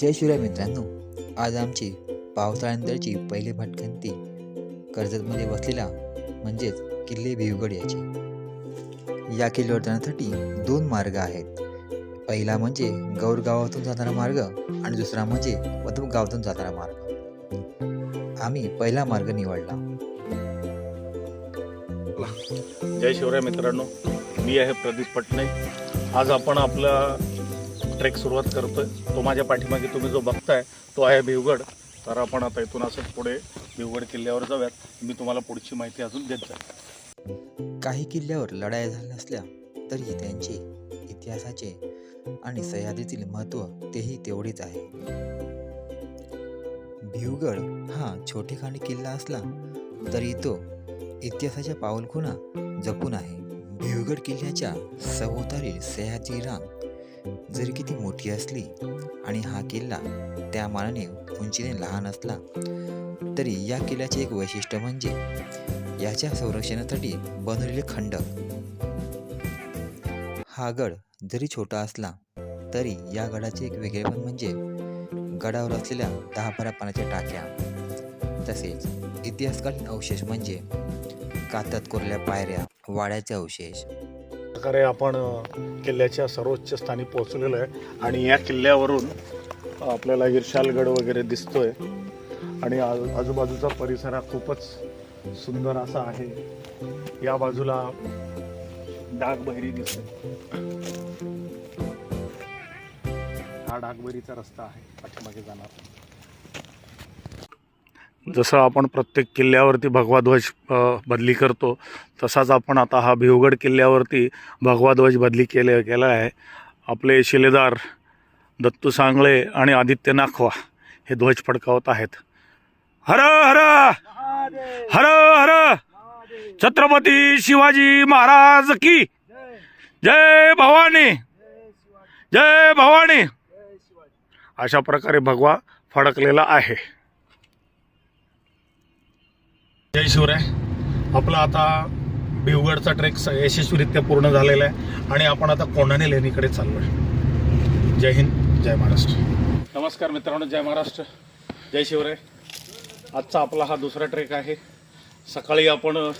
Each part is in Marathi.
जय शिवराय मित्रांनो आज आमची पावसाळ्यानंतरची पहिली भटकंती कर्जतमध्ये वसलेला म्हणजेच किल्ले भिवगड याचे. या किल्ल्यावर जाण्यासाठी दोन मार्ग आहेत. पहिला म्हणजे गौर गावातून जाणारा मार्ग आणि दुसरा म्हणजे वधू गावातून जाणारा मार्ग. आम्ही पहिला मार्ग निवडला. जय शिवराय मित्रांनो मी आहे प्रदीप पटणे आज आपण आपला ट्रेक सुरुवात करतोय. तो माझ्या पाठीमागे तुम्ही जो बघताय तो आहे भिवगड. तर आपण आता इथून असं पुढे भिवगड किल्ल्यावर जाऊयात. मी तुम्हाला पुढची माहिती अजून देत जाईल. काही किल्ल्यावर लढाया झाल्या असल्या तरी त्यांचे इतिहासाचे आणि सह्याद्रीतील महत्त्व तेही तेवढेच आहे. भिवगड हा छोटेखानी किल्ला असला तरी तो इतिहासाच्या पाऊलखुणा जपून आहे. भिवगड किल्ल्याच्या सभोवताली सह्याद्री रांग जरी किती मोठी असली आणि हा किल्ला त्या मानाने उंचीने लहान असला तरी या किल्ल्याचे एक वैशिष्ट्य म्हणजे याच्या संरक्षणासाठी बनवलेले खंडक हा गड जरी छोटा असला तरी या गडाचे एक वेगळेपण म्हणजे गडावर असलेल्या दहा बारा पाण्याच्या टाक्या. तसेच इतिहासकालीन अवशेष म्हणजे कातात कोरल्या पायऱ्या वाड्याचे अवशेष प्रकारे आपण किल्ल्याच्या सर्वोच्च स्थानी पोहोचलेलो आहे. आणि या किल्ल्यावरून आपल्याला इर्शालगड वगैरे दिसतोय. आणि आजूबाजूचा परिसर हा खूपच सुंदर असा आहे. या बाजूला डागबहिरी दिसते. हा डागबहिरीचा रस्ता आहे. पाठीमागे जाणार. जसं आपण प्रत्येक किल्ल्यावरती भगवा ध्वज बदली करतो तसाच आपण आता हा भिवगड किल्ल्यावरती भगवा ध्वज बदली केले केला आहे. आपले शिलेदार दत्तू सांगळे आणि आदित्य नाखवा हे ध्वज फडकावत आहेत. हर हर! हर हर! छत्रपती शिवाजी महाराज की! जय भवानी! जय भवानी! अशा प्रकारे भगवा फडकलेला आहे. जय शिवराय. आपला आता बिवगडचा ट्रेक स- यशस्वीरित्या पूर्ण झालेला आहे आणि आपण आता कोंढाणे लेणीकडे चाललोय. जय हिंद जय महाराष्ट्र. नमस्कार मित्रांनो जय महाराष्ट्र. जय शिवराय. आजचा आपला हा दुसरा ट्रेक आहे. सकाळी आपण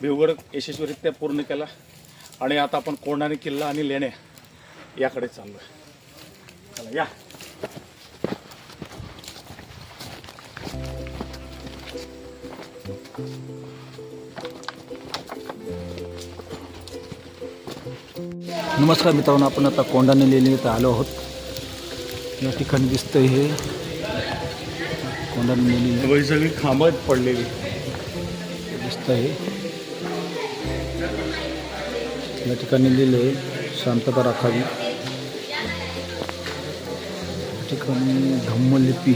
बिवगड यशस्वीरित्या पूर्ण केला आणि आता आपण कोंढाणे किल्ला आणि लेण्या याकडे चाललोय. चला या. नमस्कार मित्रांनो आपण आता कोंडाणे लेणी इथं आलो आहोत. या ठिकाणी दिसतंय हे कोंडाणे लेणी. वही सगळी खांबत पडलेली. दिसतंय या ठिकाणी लिहिलं आहे शांतता राखावी. या ठिकाणी धम्मलिपी.